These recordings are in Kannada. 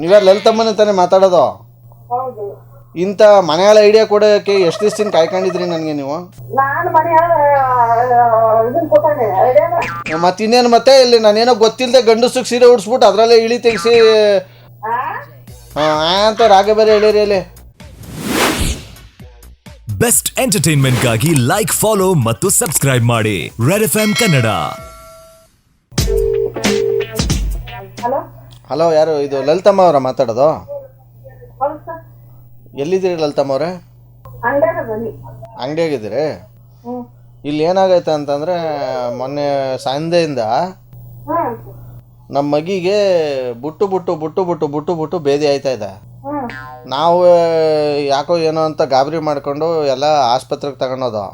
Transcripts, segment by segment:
ನೀವ್ಯಾರು ಲಲಿತಮ್ಮನ ತಾನೇ ಮಾತಾಡೋದು? ಹೌದು. ಇಂಥ ಮನೆಯಾಳ ಐಡಿಯಾ ಕೊಡೋಕೆ ಎಷ್ಟು ದಿವಸದಿಂದ ಕಾಯ್ಕೊಂಡಿದ್ರಿ ನನಗೆ ನೀವು? ನಾನು ಮನೆ ಇದನ್ನ ಕೊಟ್ಟಾನೆ ಐಡಿಯಾನ ಮತ್ತೆ ಇನ್ನೇನು ಮತ್ತೆ ಇಲ್ಲಿ ನಾನೇನೋ ಗೊತ್ತಿಲ್ಲದೆ ಗಂಡಸ್ರಿಗೆ ಸೀರೆ ಉಡ್ಸ್ಬಿಟ್ಟು ಅದರಲ್ಲೇ ಇಳಿ ತೆಗಿಸಿ? ಹಾಂ ಅಂತ ರಾಗ ಬೇರೆ ಹೇಳಿರಿ ಅಲ್ಲಿ. ಬೆಸ್ಟ್ ಎಂಟರ್ಟೈನ್ಮೆಂಟ್ಗಾಗಿ ಲೈಕ್ ಫಾಲೋ ಮತ್ತು ಸಬ್ಸ್ಕ್ರೈಬ್ ಮಾಡಿ. Red F M Kannada hello? Hello ಯಾರು ಇದು ಲಲಿತಮ್ಮ ಅವರ ಮಾತಾಡೋದು? ಎಲ್ಲಿದ್ದೀರಿ ಲಲಿತಮ್ಮ ಅವರೇ? ಅಂಗಡಿಯಾಗಿದ್ದೀರಿ? ಇಲ್ಲಿ ಏನಾಗೈತೆ ಅಂತಂದರೆ ಮೊನ್ನೆ ಸಂಜೆಯಿಂದ ನಮ್ಮ ಮಗಿಗೆ ಬುಟ್ಟು ಬುಟ್ಟು ಬುಟ್ಟು ಬುಟ್ಟು ಬುಟ್ಟು ಬುಟ್ಟು ಬೇದಿ ಆಯ್ತಾ ಇದೆ. ನಾವು ಯಾಕೋ ಏನೋ ಅಂತ ಗಾಬರಿ ಮಾಡ್ಕೊಂಡು ಎಲ್ಲ ಆಸ್ಪತ್ರೆಗೆ ತಗೊಂಡೋದು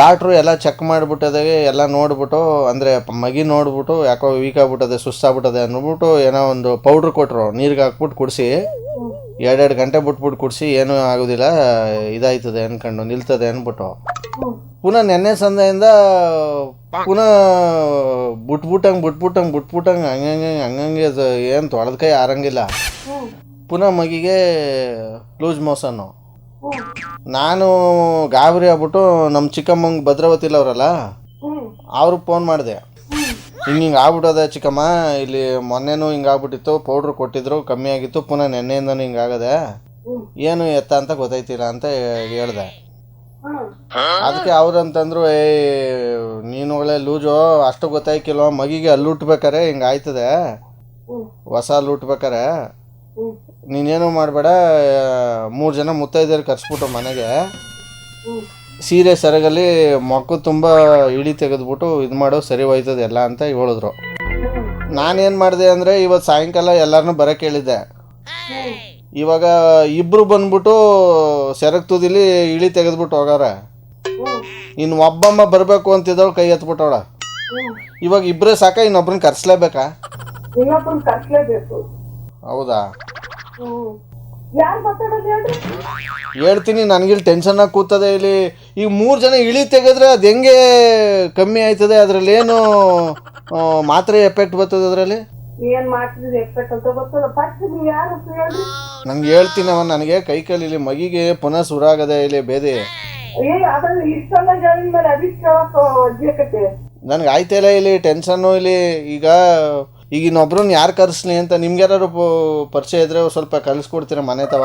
ಡಾಕ್ಟ್ರು ಎಲ್ಲ ಚೆಕ್ ಮಾಡಿಬಿಟ್ಟದೆ ಎಲ್ಲ ನೋಡ್ಬಿಟ್ಟು ಅಂದರೆ ಮಗಿ ನೋಡ್ಬಿಟ್ಟು ಯಾಕೋ ವೀಕ್ ಆಗ್ಬಿಟ್ಟದೆ ಸುಸ್ತಾಗ್ಬಿಟ್ಟದೆ ಅಂದ್ಬಿಟ್ಟು ಏನೋ ಒಂದು ಪೌಡ್ರ್ ಕೊಟ್ಟರು ನೀರಿಗೆ ಹಾಕ್ಬಿಟ್ಟು ಕುಡಿಸಿ ಎರಡೆರಡು ಗಂಟೆ ಬಿಟ್ಬಿಟ್ಟು ಕುಡಿಸಿ ಏನೂ ಆಗೋದಿಲ್ಲ ಇದಾಯ್ತದೆ ಅಂದ್ಕೊಂಡು ನಿಲ್ತದೆ ಅಂದ್ಬಿಟ್ಟು. ಪುನಃ ನೆನ್ನೆ ಸಂದೆಯಿಂದ ಪುನಃ ಬಿಟ್ಬಿಟ್ಟಂಗೆ ಬಿಟ್ಬಿಟ್ಟಂಗೆ ಬಿಟ್ಬಿಟ್ಟಂಗೆ ಹಂಗಂಗೆ ಹಂಗಂಗೆ ಏನು ತೊಳೆದ ಕೈ ಆರಂಗಿಲ್ಲ. ಪುನಃ ಮಗಿಗೆ ಲೂಸ್ ಮೋಸನು ನಾನು ಗಾಬರಿ ಆಗ್ಬಿಟ್ಟು ನಮ್ಮ ಚಿಕ್ಕಮ್ಮಂಗೆ ಭದ್ರಾವತಿಲಿ ಅವರಲ್ಲ ಅವ್ರಿಗೆ ಫೋನ್ ಮಾಡಿದೆ. ಹಿಂಗೆ ಹಿಂಗೆ ಆಗ್ಬಿಟ್ಟದೆ ಚಿಕ್ಕಮ್ಮ ಇಲ್ಲಿ ಮೊನ್ನೆನೂ ಹಿಂಗೆ ಆಗ್ಬಿಟ್ಟಿತ್ತು ಪೌಡ್ರ್ ಕೊಟ್ಟಿದ್ರು ಕಮ್ಮಿ ಆಗಿತ್ತು ಪುನಃ ನೆನ್ನೆಯಿಂದನೂ ಹಿಂಗೆ ಆಗದೆ. ಏನು ಎತ್ತ ಅಂತ ಗೊತ್ತಾಯ್ತಿಲ್ಲ ಅಂತ ಹೇಳ್ದೆ. ಅದಕ್ಕೆ ಅವ್ರು ಅಂತಂದ್ರು ಏ ನೀನು ಒಳ್ಳೆ ಲೂಜು ಅಷ್ಟು ಗೊತ್ತಾಯ್ಕಿಲ್ವ ಮಗಿಗೆ ಅಲ್ಲಿ ಹುಟ್ಬೇಕಾರೆ ಹಿಂಗೆ ಆಯ್ತದೆ. ಹೊಸ ಅಲ್ಲಿ ಹುಟ್ಬೇಕಾರೆ. ನೀನೇನು ಮಾಡಬೇಡ ಮೂರು ಜನ ಮುತ್ತೈದೆಯರು ಕರ್ಸ್ಬಿಟ್ಟು ಮನೆಗೆ. ಸೀರೆ ಸೆರಗಲ್ಲಿ ಮಕ್ಕು ತುಂಬ ಇಳಿ ತೆಗೆದ್ಬಿಟ್ಟು ಇದು ಮಾಡೋ ಸರಿ ಹೋಯ್ತದೆ ಎಲ್ಲ ಅಂತ ಹೇಳಿದ್ರು. ನಾನೇನು ಮಾಡಿದೆ ಅಂದರೆ ಇವತ್ತು ಸಾಯಂಕಾಲ ಎಲ್ಲರನ್ನೂ ಬರೋ ಕೇಳಿದ್ದೆ. ಇವಾಗ ಇಬ್ಬರು ಬಂದ್ಬಿಟ್ಟು ಸೆರಗ್ ತುದಿಲಿ ಇಳಿ ತೆಗೆದ್ಬಿಟ್ಟು ಹೋಗಾರ. ಇನ್ನು ಒಬ್ಬಮ್ಮ ಬರಬೇಕು ಅಂತಿದ್ದವಳು ಕೈ ಎತ್ಬಿಟ್ಟವಳ. ಇವಾಗ ಇಬ್ಬರೇ ಸಾಕ ಇನ್ನೊಬ್ರನ್ನ ಕರ್ಸ್ಲೇಬೇಕು. ಹೌದಾ? ಯಾರು ಮಾತಾಡೋದು ಹೇಳ್ರಿ? ಹೇಳ್ತೀನಿ ನನಗಿಲ್ಲಿ ಟೆನ್ಷನ್ನಾಗಿ ಕೂತದೆ ಇಲ್ಲಿ. ಈಗ ಮೂರು ಜನ ಇಳಿ ತೆಗೆದ್ರೆ ಅದು ಹೆಂಗೆ ಕಮ್ಮಿ ಆಯ್ತದೆ? ಅದರಲ್ಲಿ ಏನು ಆ, ಮಾತ್ರೆ ಎಫೆಕ್ಟ್ ಬರ್ತದೆ ಅದರಲ್ಲಿ? ಏನ್ ಮಾಡ್ತಿದ್ರಿ ಎಕ್ಸ್ಪೆಕ್ಟ್ ಅಂತ ಗೊತ್ತಲ್ಲ. ಫಸ್ಟ್ ನೀವು ಯಾರು ಅಂತ ಹೇಳ್ರಿ? ನನಗೆ ನನಗೆ ಕೈ ಕಾಲು ಇಲ್ಲಿ ಮಗಿಗೆ ಪುನಃ ಸುರಾಗದೆ ಇಲ್ಲಿ ಬೇದಿ. ಏ ಅದ್ರಲ್ಲಿ ಇಷ್ಟೆಲ್ಲ ಹೇಳಿದ ಮೇಲೆ ಅದಕ್ಕೆ ಕೇಳಕ್ ಅಜ್ಜಿಯಕತ್ತೆ ನನಗೆ ಆಯ್ತಿಲ್ಲ ಇಲ್ಲಿ ಟೆನ್ಷನ್ನು ಇಲ್ಲಿ. ಈಗ ಈಗ ಇನ್ನೊಬ್ರನ್ನ ಯಾರು ಕರೆಸ್ಲಿ ಅಂತ ನಿಮ್ಗೆ ಯಾರು ಪರಿಚಯ ಇದ್ರೆ ಸ್ವಲ್ಪ ಕಲಿಸ್ಕೊಡ್ತೀರ ಮನೆ ತವ?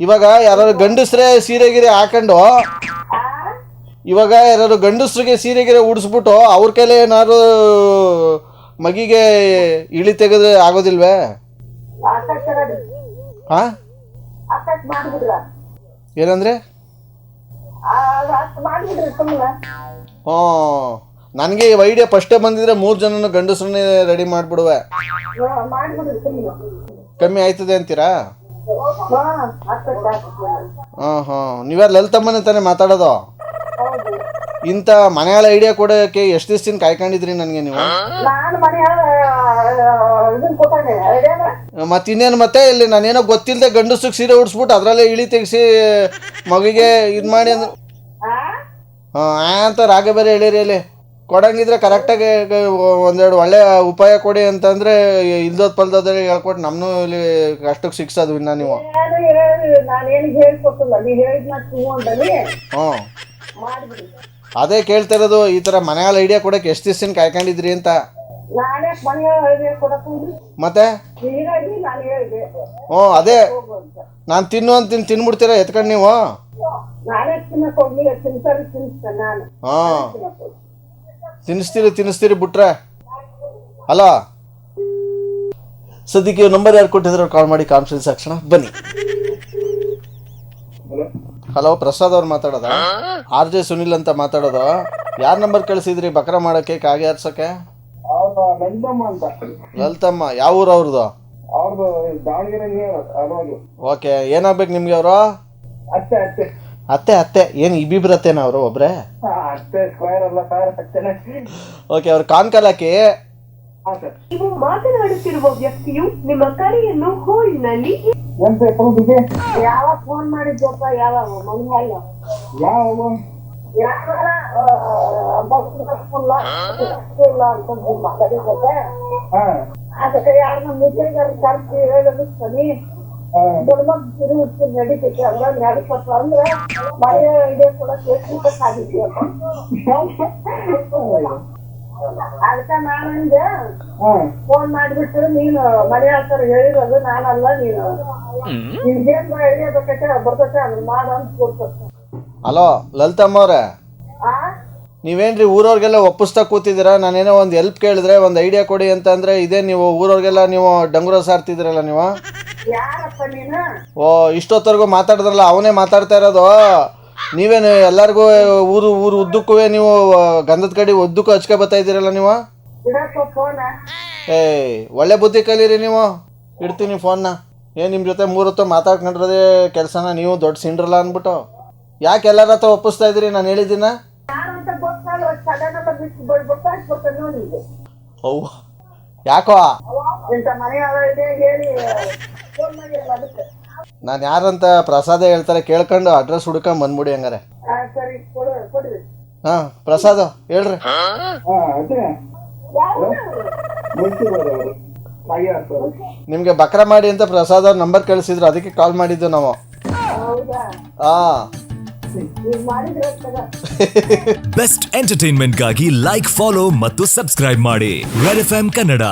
ಇವಾಗ ಯಾರು ಗಂಡಸ್ರೆ ಸೀರೆ ಗೀರೆ ಹಾಕೊಂಡು ಇವಾಗ ಯಾರು ಗಂಡಸ್ರಿಗೆ ಸೀರೆ ಗೀರೆ ಉಡಿಸ್ಬಿಟ್ಟು ಅವ್ರ ಕೈಲೇ ಏನಾದ್ರು ಮಗಿಗೆ ಇಳಿ ತೆಗೆದ್ರೆ ಆಗೋದಿಲ್ವೇ? ಹಾ ಏನಂದ್ರೆ? ಹ್ಞೂ ನನಗೆ ಈ ಐಡಿಯಾ ಫಸ್ಟೇ ಬಂದಿದ್ರೆ ಮೂರು ಜನನು ಗಂಡಸ್ರನ್ನೇ ರೆಡಿ ಮಾಡಿಬಿಡುವೆ. ಕಮ್ಮಿ ಆಯ್ತದೆ ಅಂತೀರಾ? ಹಾ ಹಾಂ ಹಾಂ. ನೀವ್ಯಾರು ಲಲಿತಮ್ಮನ ತಾನೇ ಮಾತಾಡೋದು? ಹೌದು. ಇಂಥ ಮನೆಯಾಳ ಐಡಿಯಾ ಕೊಡೋಕ್ಕೆ ಎಷ್ಟು ದಿವಸದಿಂದ ಕಾಯ್ಕೊಂಡಿದ್ರಿ ನನಗೆ ನೀವು? ಮತ್ತೆ ಇನ್ನೇನು ಮತ್ತೆ ಇಲ್ಲಿ ನಾನೇನೋ ಗೊತ್ತಿಲ್ಲದೆ ಗಂಡಸ್ರಿಗೆ ಸೀರೆ ಉಡ್ಸ್ಬಿಟ್ಟು ಅದರಲ್ಲೇ ಇಳಿ ತೆಗಿಸಿ ಮಗಿಗೆ ಇದು ಮಾಡಿ ಅಂದ್ರೆ ಹಾಂ ಆ ಅಂತ ರಾಗ ಬೇರೆ ಹೇಳಿರಿ ಅಲ್ಲಿ. ಕೊಡಂಗಿದ್ರೆ ಕರೆಕ್ಟಾಗಿ ಒಂದೆರಡು ಒಳ್ಳೆ ಉಪಾಯ ಕೊಡಿ ಅಂತಂದರೆ ಇಲ್ದೋದ್ ಪಲ್ದೋದ್ರೆ ಹೇಳ್ಕೊಟ್ಟು ನಮ್ಮನ್ನು ಇಲ್ಲಿ ಅಷ್ಟಕ್ಕೆ ಸಿಕ್ಸೋದು ಇನ್ನ ನೀವು. ಹ್ಞೂ. ಅದೇ ಕೇಳ್ತಾ ಇರೋದು ಈ ಥರ ಮನೆಯಲ್ಲಿ ಐಡಿಯಾ ಕೊಡಕ್ಕೆ ಎಷ್ಟು ದಿವಸದಿಂದ ಕಾಯ್ಕೊಂಡಿದ್ರಿ ಅಂತ. ಮತ್ತೆ? ಹ್ಞೂ ಅದೇ. ನಾನು ತಿನ್ನು ಅಂತ ತಿನ್ ತಿನ್ಬಿಡ್ತೀರಾ ಎತ್ಕೊಂಡು ನೀವು? ಹ್ಞೂ. ಹಾಂ. ತಿನ್ನಿಸ್ತೀರಿ ತಿನ್ನಿಸ್ತೀರಿ ಬಿಟ್ರೆ. ಅಲ್ಲ ಸದ್ಯಕ್ಕೆ ನಂಬರ್ ಯಾರು ಕೊಟ್ಟಿದ್ರು? ಕಾಲ್ ಮಾಡಿ ಕಾನ್ಫರೆನ್ಸ್ ಹಾಕ್ಸೋಣ. ಬನ್ನಿ. ಹಲೋ ಪ್ರಸಾದ್ ಅವ್ರು ಮಾತಾಡೋದ? ಆರ್ ಜೆ ಸುನಿಲ್ ಅಂತ ಮಾತಾಡೋದು. ಯಾರ ನಂಬರ್ ಕಳಿಸಿದ್ರಿ? ಬಕ್ರ ಮಾಡಕ್ಕೆ ಕಾಗೆ ಹರ್ಸಕ್ಕೆ ಲಲಿತಮ್ಮ ಯಾವ ಊರು ಅವ್ರದ್ದು ಓಕೆ ಏನಾಗ್ಬೇಕು ನಿಮ್ಗೆ ಅವರು? ಅತ್ತೆ ಅತ್ತೆ. ಏನು ಇಬ್ಬಿಬ್ರತ್ತೇನ ಅವರು ಒಬ್ರೆ? ಅಷ್ಟೇ ಸ್ಕ್ವೇರ್ ಅಲ್ಲ ಸರ್ ಓಕೆ ನೀವು ಮಾತನಾಡುತ್ತಿರುವ ವ್ಯಕ್ತಿಯು ನಿಮ್ಮ ಕರೆಯನ್ನು ಹೋಲ್ನಲ್ಲಿ ಏನ್ ಯಾವಾಗ ಫೋನ್ ಮಾಡಿದ್ದಪ್ಪ ಯಾವಾಗ ಮಂಗಾಯ ಯಾವ ಯಾವಾಗ ಅಂತ ಹಾ. ಅದಕ್ಕೆ ಹೇಳೋದು ಹಾ ಗುಲ್ಮಗ್ ತಿರು ಉಚ್ಚು ನಡೀತೈತೆ ಅಲ್ಲ ನಡಿಸಪ್ಪ ಅಂದ್ರೆ ಮಳೆ ಇದೆ ಕೂಡ ಕೇಳ್ಕೊಂತ ಸಾಗಿದ್ವಿ ಅದಕ್ಕೆ ನಾನಂದ ಫೋನ್ ಮಾಡ್ಬಿಟ್ಟು ನೀನು ಮನೆ ಹತ್ರ ಹೇಳಿರೋದು ನಾನಲ್ಲ ನೀನು. ನಿನ್ಗೇನ್ ಐಡಿಯಾ ಬೇಕೈತೆ ಬರ್ತೈತೆ ಅದನ್ನ ಮಾಡ ಅಂತ ಕೊಡ್ತೈತೆ ಹಲೋ ಲಲಿತಮ್ಮ ಅವ್ರೆ ಆ? ನೀವೇನ್ರಿ ಊರವ್ರಿಗೆಲ್ಲ ಒಪ್ಪಿಸ್ತಾ ಕೂತಿದ್ದೀರಾ? ನಾನೇನೋ ಒಂದು ಹೆಲ್ಪ್ ಕೇಳಿದ್ರೆ ಒಂದು ಐಡಿಯಾ ಕೊಡಿ ಅಂತ ಅಂದರೆ ಇದೇ ನೀವು ಊರವ್ರಿಗೆಲ್ಲ ನೀವು ಡಂಗುರ ಸಾರ್ತಿದ್ದೀರಲ್ಲ ನೀವು? ಯಾರಪ್ಪ ನೀನು? ಓ ಇಷ್ಟೊತ್ತವರೆಗೂ ಮಾತಾಡಿದ್ರಲ್ಲ ಅವನೇ ಮಾತಾಡ್ತಾ ಇರೋದು. ನೀವೇನು ಎಲ್ಲರಿಗೂ ಊರು ಊರು ಉದ್ದಕ್ಕೂ ನೀವು ಗಂಧದ ಕಡೆ ಉದ್ದಕ್ಕೂ ಹಚ್ಕೊ ಬರ್ತಾ ಇದ್ದೀರಲ್ಲ ನೀವು? ಇಡಪ್ಪ ಫೋನ ಏಯ್ ಒಳ್ಳೆ ಬುದ್ಧಿ ಕಲೀರಿ ನೀವು. ಇಡ್ತೀನಿ ಫೋನ್ನ ಏನು ನಿಮ್ಮ ಜೊತೆ ಮೂರು ಹೊತ್ತು ಮಾತಾಡ್ಕೊಂಡಿರೋದೇ ಕೆಲಸನ? ನೀವು ದೊಡ್ಡ ಸಿಂಡ್ರಲ್ಲ ಅಂದ್ಬಿಟ್ಟು. ಯಾಕೆ ಎಲ್ಲರ ಹತ್ರ ಒಪ್ಪಿಸ್ತಾ ಇದ್ದೀರಿ ನಾನು ಹೇಳಿದ್ದೀನ ಅಂತ ಗೊತ್ತಲ್ಲ ಸಡನ್ ಎಲ್ಲ ಬಿಟ್ಟು ಗೊತ್ತಾಗ್ಬಿಡ್ತೇನೆ ನೋಡಿಗೆ ಅವು ಯಾಕೋ? ಇಂಥ ಮನೆ ಇದೆ ಹೇಳಿ. ನಾನು ಯಾರಂತ ಪ್ರಸಾದ ಹೇಳ್ತಾರೆ ಕೇಳ್ಕೊಂಡು ಅಡ್ರೆಸ್ ಹುಡ್ಕೊಂಡ್ ಬಂದ್ಬಿಡಿ ಹಂಗಾರೆ. ಹಾ ಸರಿ ಕೊಡು ಕೊಡ್ರಿ. ಹಾಂ ಪ್ರಸಾದ ಹೇಳ್ರಿ. ನಿಮ್ಗೆ ಅದೇ. ಯಾರು ಮುಗಿಸಿರೋರು ಹಾಗೆ ಸರ್ ನಿಮಗೆ ಬಕ್ರ ಮಾಡಿ ಅಂತ ಪ್ರಸಾದ್ ಅವ್ರ ನಂಬರ್ ಕಳಿಸಿದ್ರು ಅದಕ್ಕೆ ಕಾಲ್ ಮಾಡಿದ್ದು ನಾವು. ಹಾ ಬೆಸ್ಟ್ ಎಂಟರ್ಟೈನ್ಮೆಂಟ್ಗಾಗಿ ಲೈಕ್ ಫಾಲೋ ಮತ್ತು ಸಬ್ಸ್ಕ್ರೈಬ್ ಮಾಡಿ. Red F Kannada